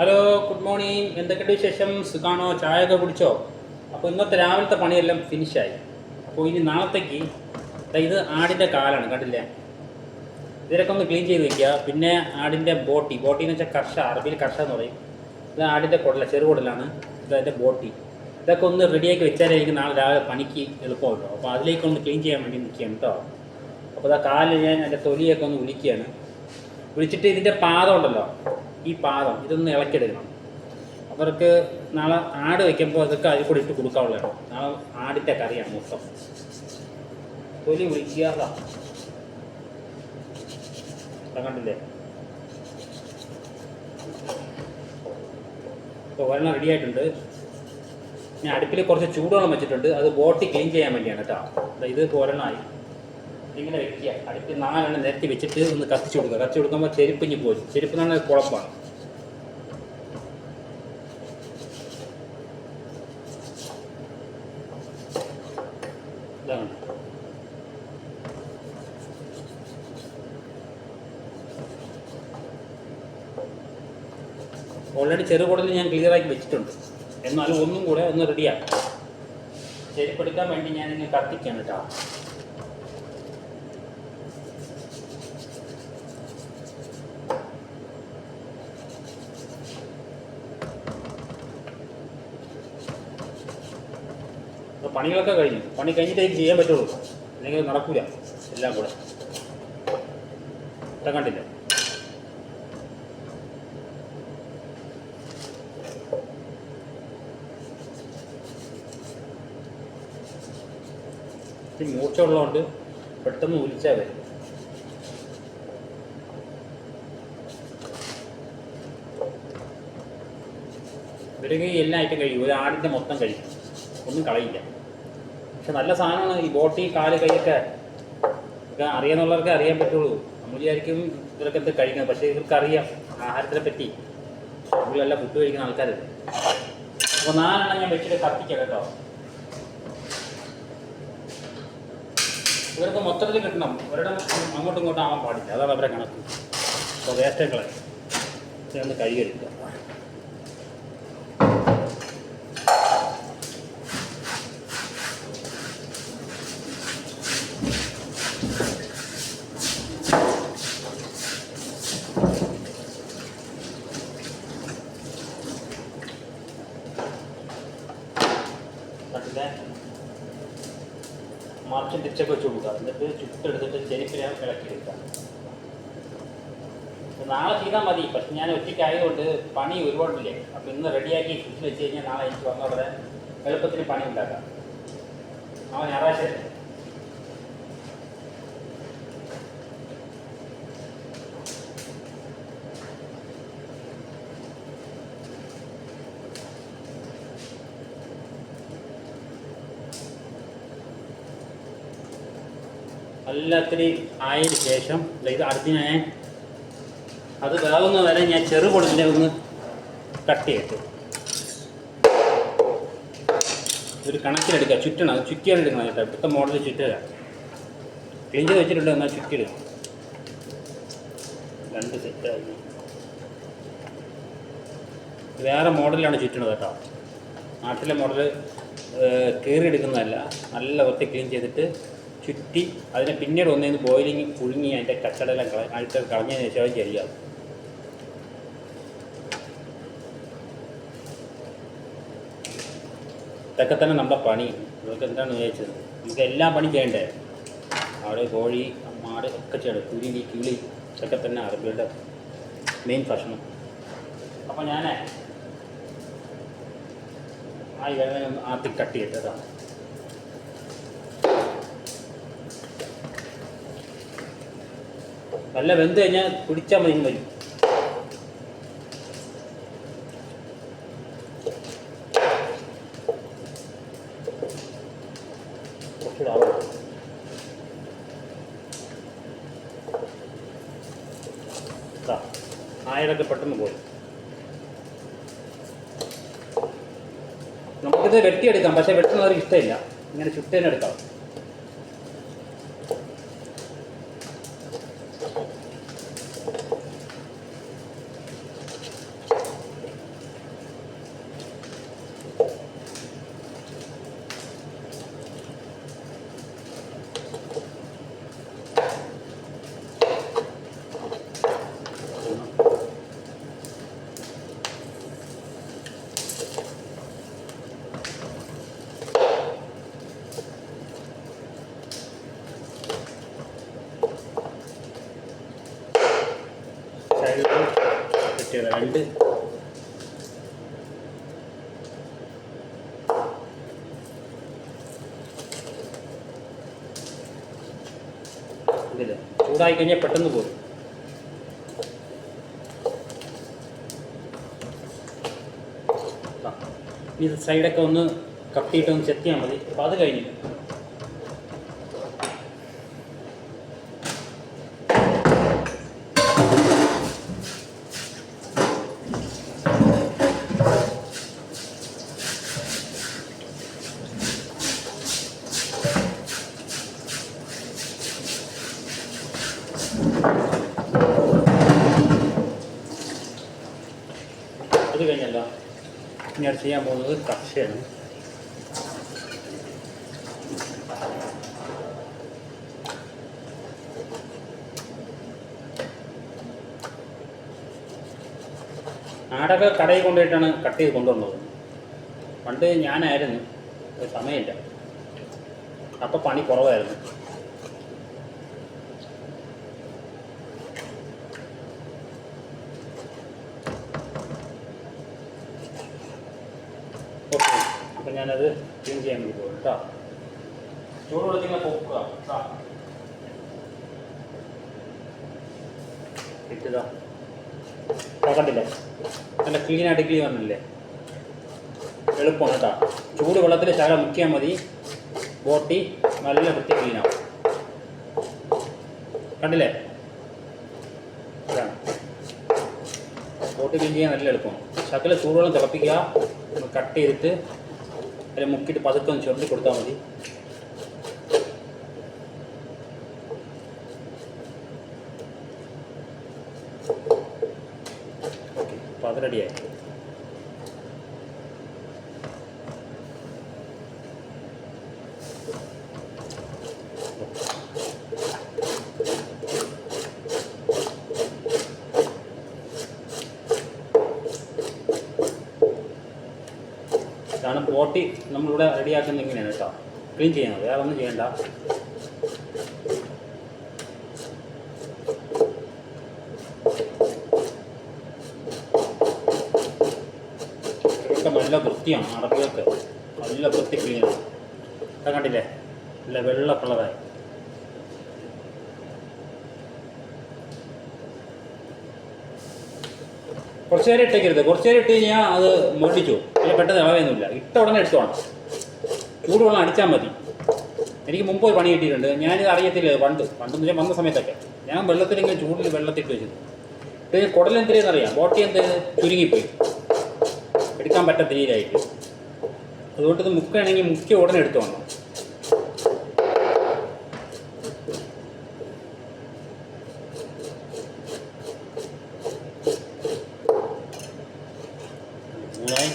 Hello good morning എന്തൊക്കെയുണ്ട് വിശേഷം? സുഖാണോ? ചായ ഒക്കെ കുടിച്ചോ? അപ്പോൾ ഇന്നത്തെ രാവിലത്തെ പണിയെല്ലാം ഫിനിഷായി അപ്പോൾ ഇനി നാളത്തേക്ക് ഇത് ആടിന്റെ കാലാണ് കണ്ടില്ലേ? ഇതിലൊക്കെ ഒന്ന് ക്ലീൻ ചെയ്ത് വെക്കുക. പിന്നെ ആടിന്റെ ബോട്ടി. ബോട്ടി എന്ന് വെച്ചാൽ കർഷ അറബിയിൽ കർഷ എന്ന് പറയും. ഇത് ആടിന്റെ കുടല ചെറുകുടലാണ്. ഇത് അതിന്റെ ബോട്ടി. ഇതൊക്കെ ഒന്ന് റെഡിയാക്കി വെച്ചാലായിരിക്കും നാളെ രാവിലെ പണിക്ക് എളുപ്പമല്ലോ അപ്പോൾ അതിലേക്ക് ഒന്ന് ക്ലീൻ ചെയ്യാൻ വേണ്ടി നിൽക്കുകയാണ് കേട്ടോ അപ്പോൾ ആ കാലിൽ ഞാൻ എന്റെ തൊലിയൊക്കെ ഒന്ന് വിളിക്കുകയാണ് വിളിച്ചിട്ട് ഇതിന്റെ പാദം ഉണ്ടല്ലോ. ഈ പാദം ഇതൊന്ന് ഇളക്കിയെടുക്കണം. അവർക്ക് നാളെ ആട് വയ്ക്കുമ്പോൾ അതൊക്കെ അതിൽ കൂടി ഇട്ട് കൊടുക്കാവുള്ളതാണ് നാളെ ആടിന്റെ കറിയാണ് മൊത്തം. തൊലി വിളിക്കാതെ കണ്ടില്ലേ? ഒരെണ്ണം റെഡി ആയിട്ടുണ്ട്. ഞാൻ അടുപ്പിൽ കുറച്ച് ചൂടുവെള്ളം വെച്ചിട്ടുണ്ട്. അത് ബോട്ടി ക്ലീൻ ചെയ്യാൻ വേണ്ടിയാണ് കേട്ടോ. ഇത് ഒരെണ്ണമായി ഇങ്ങനെ വെക്കുക. അടുപ്പിൽ നാലെണ്ണം നിരത്തി വെച്ചിട്ട് ഒന്ന് കത്തിച്ചു കൊടുക്കുക. കത്തിച്ചു കൊടുക്കുമ്പോൾ ചെരുപ്പിഞ്ഞ് പോയി ചെരുപ്പ് പറഞ്ഞാൽ കുഴപ്പമാണ് ഇതാണ്. ഓൾറെഡി ചെറുകുടലിൽ ഞാൻ ക്ലിയർ ആക്കി വെച്ചിട്ടുണ്ട്. എന്നാലും ഒന്നും കൂടെ ഒന്ന് റെഡിയാക്കാം ചെരുപ്പെടുക്കാൻ വേണ്ടി ഞാൻ ഇങ്ങനെ കത്തിക്കാണ് കേട്ടോ. അപ്പോൾ പണികളൊക്കെ കഴിഞ്ഞു. പണി കഴിഞ്ഞിട്ടേ ചെയ്യാൻ പറ്റുള്ളൂ. അല്ലെങ്കിൽ നടക്കൂല. എല്ലാം കൂടെ. ഇഷ്ടം കണ്ടില്ല? ഈ മൂർച്ച ഉള്ളതുകൊണ്ട് പെട്ടെന്ന് ഒലിച്ചാൽ വരും. ഇവരൊക്കെ എല്ലാം ഐറ്റം കഴിയും. ഒരു ആടിന്റെ മൊത്തം കഴിക്കും ഒന്നും കളയില്ല. പക്ഷെ നല്ല സാധനമാണ് ഈ ബോട്ടി കാൽ കൈയൊക്കെ. ഒക്കെ അറിയാന്നുള്ളവർക്ക് അറിയാൻ പറ്റുള്ളൂ. നമ്മൾ വിചാരിക്കും ഇവരൊക്കെ എന്ത് കഴിക്കുന്നത് പക്ഷേ ഇവർക്ക് അറിയാം ആഹാരത്തിനെ പറ്റി. നമ്മളെല്ലാം ഫുഡ് കഴിക്കുന്ന ആൾക്കാരല്ലേ അപ്പോൾ നാലെണ്ണം ഞാൻ വെച്ചിട്ട് കത്തിക്കാം കേട്ടോ. ഇവർക്ക് മൊത്തത്തിൽ കിട്ടണം. ഒരിടം അങ്ങോട്ടും ഇങ്ങോട്ടും ആവാൻ പാടില്ല. അതാണ് അവരെ കണക്ക്. അപ്പോൾ വേസ്റ്റൊക്കെ ചേർന്ന് കഴുകിയെടുക്കുക എന്നിട്ട് ചുട്ടെടുത്തിട്ട് എടുക്കാം ഇളക്കിയെടുക്കുക ഇപ്പൊ നാളെ ചെയ്താൽ മതി. പക്ഷെ ഞാൻ ഒറ്റയ്ക്കായതുകൊണ്ട് പണി ഒരുപാടില്ലേ? അപ്പോൾ ഇന്ന് റെഡിയാക്കി ഫ്രിഡ്ജിൽ വെച്ച് കഴിഞ്ഞാൽ നാളെ എനിക്ക് വന്നവിടെ എളുപ്പത്തിന് പണി ഉണ്ടാക്കാം. അവൻ ഞായറാഴ്ച അല്ലേ? എല്ലാത്തിനെയും ആയതിനു ശേഷം ഇത് അടുത്ത് ഞാൻ അത് വേവുന്ന വരെ ഞാൻ ചെറുപൊടിന്റെ ഒന്ന് കട്ട് ചെയ്തു ഒരു കണക്കിലെടുക്കുക ചുറ്റണം അത് ചുറ്റിയാണ് എടുക്കണം കേട്ടോ. ഇപ്പോഴത്തെ മോഡൽ ചുറ്റുക. ചെയ്ത് വെച്ചിട്ടുണ്ട് എന്നാൽ ചുറ്റിടുക രണ്ട് സെറ്റായി വേറെ മോഡലാണ് ചുറ്റണത് കേട്ടോ. നാട്ടിലെ മോഡൽ കീറിയെടുക്കുന്നതല്ല. നല്ല വൃത്തി ക്ലീൻ ചെയ്തിട്ട് ചുറ്റി അതിനെ പിന്നീട് ഒന്നേന്ന് ബോയിലിങ് പുഴുങ്ങി അതിന്റെ കച്ചടെല്ലാം കള അഴുത്ത കളഞ്ഞതിന് ശേഷം ചെയ്യാം ഇതൊക്കെ തന്നെ നമ്മുടെ പണി. ഇതൊക്കെ എന്താണ് വിചാരിച്ചത്? നമുക്ക് എല്ലാ പണി ചെയ്യണ്ടേ? അവിടെ കോഴി മാട് ഒക്കെ ചെയ്യണം കുരുവി കിളി ഇതൊക്കെ തന്നെ അറബിയുടെ മെയിൻ ഭക്ഷണം. അപ്പോൾ ഞാൻ ആ ഇവനെ ആദ്യം കട്ട്. ചെയ്തതാണ് നല്ല വെന്ത് കഴിഞ്ഞാൽ കുടിച്ചാൽ മതി വരും. ആയതൊക്കെ പെട്ടെന്ന് പോയി. നമുക്കിത് വെട്ടിയെടുക്കാം പക്ഷേ വെട്ടുന്നവർക്ക് ഇഷ്ടമില്ല. ഇങ്ങനെ ചുട്ടേനെ എടുക്കാം രണ്ട് ഇതിൽ ചൂടായി കഴിഞ്ഞാൽ പെട്ടെന്ന് പോകും ഈ സൈഡൊക്കെ ഒന്ന് കത്തിയിട്ട് ഒന്ന് ചെത്തിയാൽ മതി. അപ്പോൾ അത് കഴിഞ്ഞു. അത് കഴിഞ്ഞല്ലോ. ഇനി അടുത്ത് ചെയ്യാൻ പോകുന്നത് കക്ഷയാണ്. നാടക കടയിൽ കൊണ്ടുപോയിട്ടാണ് കട്ട് ചെയ്ത് കൊണ്ടുവന്നത്. പണ്ട് ഞാനായിരുന്നു സമയമില്ല. അപ്പോൾ പണി കുറവായിരുന്നു ഓക്കെ അപ്പം ഞാനത് ക്ലീൻ ചെയ്യാൻ വേണ്ടി പോകും കേട്ടോ ചൂടുവെള്ളത്തിൽ പൊക്കുക. ഇട്ടതാ. കണ്ടില്ലേ? നല്ല ക്ലീനായിട്ട് ക്ലീൻ വന്നില്ലേ? എളുപ്പമാണ് കേട്ടോ ചൂട് വെള്ളത്തിൽ ശകലം മുക്കിയാൽ മതി. ബോട്ടി നല്ല വൃത്തി ക്ലീനാവും കണ്ടില്ലേ? ബോട്ട് ക്ലീൻ ചെയ്യാൻ നല്ല എളുപ്പമാണ്. ശകല ചൂടുവെള്ളം തിളപ്പിക്കുക. കട്ട് ചെയ്തിട്ട് അതിൽ മുക്കിയിട്ട് പതുക്കെ ഒന്ന് ചുരുട്ടി കൊടുത്താൽ മതി ഓക്കെ അപ്പോൾ അത് ഇതാണ് ബോട്ടി നമ്മളിവിടെ റെഡിയാക്കുന്നത് ഇങ്ങനെയാണ് കേട്ടോ. ക്ലീൻ ചെയ്യണം വേറെ ഒന്നും ചെയ്യണ്ട. ഇതൊക്കെ നല്ല വൃത്തിയാണ് അടപ്പിലൊക്കെ. നല്ല വൃത്തി ക്ലീനാണ് അത് കണ്ടില്ലേ? നല്ല വെള്ള കളറായി കുറച്ച് നേരം ഇട്ടേക്കരുത്. കുറച്ച് നേരം ഇട്ട് കഴിഞ്ഞാൽ അത് മുരടിച്ചു പിന്നെ പെട്ടെന്ന് ഇളവയൊന്നുമില്ല ഇട്ട ഉടനെ എടുത്തോണം ചൂടുവെള്ളം അടിച്ചാൽ മതി. എനിക്ക് മുമ്പ് ഒരു പണി കിട്ടിയിട്ടുണ്ട്. ഞാനിത് അറിയത്തില്ല പണ്ട് പണ്ട്. എന്ന് വെച്ചാൽ വന്ന സമയത്തൊക്കെ. ഞാൻ വെള്ളത്തിലെങ്കിലും ചൂടിൽ വെള്ളത്തിട്ട് വെച്ചു പിന്നെ അറിയാം ബോട്ടി എന്ത്? ചുരുങ്ങിപ്പോയി. എടുക്കാൻ പറ്റാത്ത രീതിയിലായിരിക്കും അതുകൊണ്ട് ഇത് മുക്കുകയാണെങ്കിൽ മുക്കിയ ഉടനെ എടുത്തോണം മൂന്നായി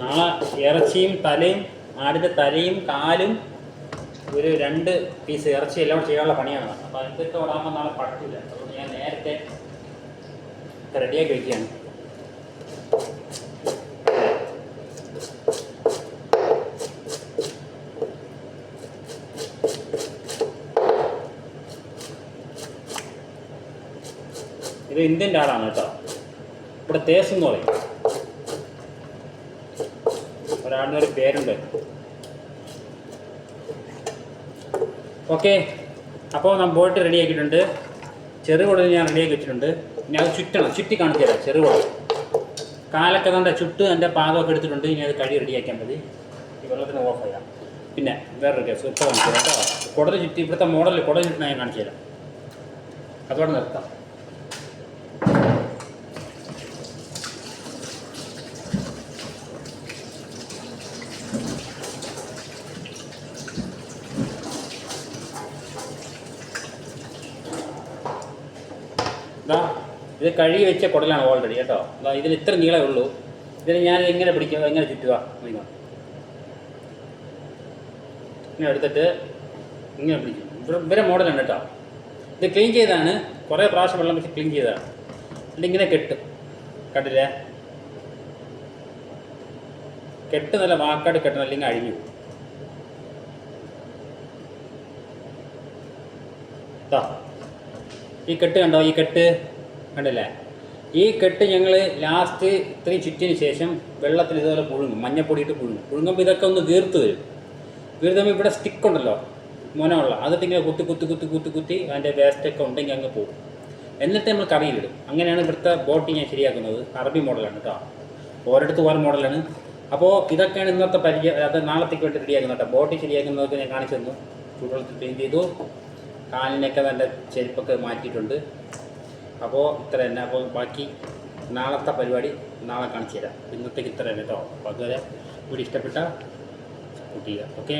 നാളെ ഇറച്ചിയും തലയും ആടിന്റെ തലയും കാലും ഒരു രണ്ട് പീസ് ഇറച്ചി എല്ലാം കൂടെ ചെയ്യാനുള്ള പണിയാണ്. അപ്പോൾ അതിനകത്തൊക്കെ ഓടാകുമ്പോൾ നാളെ പറ്റില്ല അതുകൊണ്ട് ഞാൻ നേരത്തെ റെഡിയാക്കി വയ്ക്കുകയാണ് ഇത് ഇന്ത്യന്റെ ആടാണ് കേട്ടോ. ഇവിടെ തേസ് എന്ന് പറയും. ഒരാളിന് ഒരു പേരുണ്ട്. ഓക്കെ അപ്പോൾ നമ്മൾ ബോട്ട് റെഡി ആക്കിയിട്ടുണ്ട്. ചെറുകുടൽ ഞാൻ റെഡിയാക്കി വെച്ചിട്ടുണ്ട് ഇനി അത് ചുറ്റണം. ചുറ്റി കാണിച്ചു തരാം. ചെറുകുടൽ കാലൊക്കെ തന്നെ ചുട്ട് എന്റെ പാദമൊക്കെ എടുത്തിട്ടുണ്ട്. ഇനി അത് കഴി റെഡിയാക്കിയാൽ മതി. ഈ വെള്ളത്തിന് ഓഫ് ചെയ്യാം പിന്നെ വേറൊരു കേസ് ഇപ്പോൾ കാണിച്ചു തരാം കേട്ടോ. കുടൽ ചുറ്റി ഇവിടുത്തെ മോഡൽ കുടൽ ഞാൻ കാണിച്ചു തരാം. അതോടെ നിർത്താം. ഇതാ കഴുകി വെച്ച കുടലാണ് ഓൾറെഡി കേട്ടോ. ഇതിന് ഇത്ര നീളമേ ഉള്ളൂ. ഇതിന് ഞാൻ എങ്ങനെ പിടിക്കുക എങ്ങനെ ചുറ്റുക നിങ്ങൾ ഇങ്ങനെ എടുത്തിട്ട് ഇങ്ങനെ പിടിക്കും. ഇവിടെ ഇവരെ മോഡലാണ് കേട്ടോ. ഇത് ക്ലീൻ ചെയ്താണ് കുറേ പ്രാവശ്യം വെള്ളം വെച്ച് ക്ലീൻ ചെയ്തതാണ്. ഇങ്ങനെ കെട്ടും. കണ്ടില്ലേ? കെട്ട് നല്ല വാക്കാട് കെട്ടണം അല്ലെങ്കിൽ അഴിഞ്ഞു ഈ കെട്ട് കണ്ടോ? ഈ കെട്ട് കണ്ടില്ലേ? ഈ കെട്ട് ഞങ്ങൾ ലാസ്റ്റ് ഇത്രയും ചുറ്റിന് ശേഷം വെള്ളത്തിൽ ഇതുപോലെ പുഴുങ്ങും. മഞ്ഞപ്പൊടി ഇട്ട് പുഴുങ്ങും. പുഴുങ്ങുമ്പോൾ ഇതൊക്കെ ഒന്ന് വീർത്ത് വരും. വീർത്തുമ്പോൾ ഇവിടെ സ്റ്റിക്ക് ഉണ്ടല്ലോ മുനമുള്ള. അതിട്ട് ഇങ്ങനെ കുത്തി കുത്തി കുത്തി കുത്തി കുത്തി അതിന്റെ വേസ്റ്റൊക്കെ ഉണ്ടെങ്കിൽ അങ്ങ് പോകും. എന്നിട്ട് നമ്മൾ കറിയിലിടും അങ്ങനെയാണ് ഇവിടുത്തെ ബോട്ടി ഞാൻ ശരിയാക്കുന്നത്. അറബി മോഡലാണ് കേട്ടോ ഓരോടുത്ത് ഓരോ മോഡലാണ് അപ്പോൾ ഇതൊക്കെയാണ് ഇന്നത്തെ പരിചയം അത് നാളത്തേക്ക് വേണ്ടി റെഡിയാക്കുന്നത് കേട്ടോ ബോട്ടി ശരിയാക്കുന്നതൊക്കെ ഞാൻ കാണിച്ചു തന്നു. ചൂടുവെള്ളത്തിൽ ക്ലീൻ ചെയ്തു. കാലിനൊക്കെ നല്ല ചെരുപ്പൊക്കെ മാറ്റിയിട്ടുണ്ട്. അപ്പോൾ ഇത്ര തന്നെ. അപ്പോൾ ബാക്കി നാളത്തെ പരിപാടി നാളെ കാണിച്ചു തരാം. ഇന്നത്തേക്ക് ഇത്ര തന്നെ കേട്ടോ. അപ്പോൾ അതുവരെ വീഡിയോ ഇഷ്ടപ്പെട്ട സപ്പോർട്ട് ചെയ്യുക. ഓക്കെ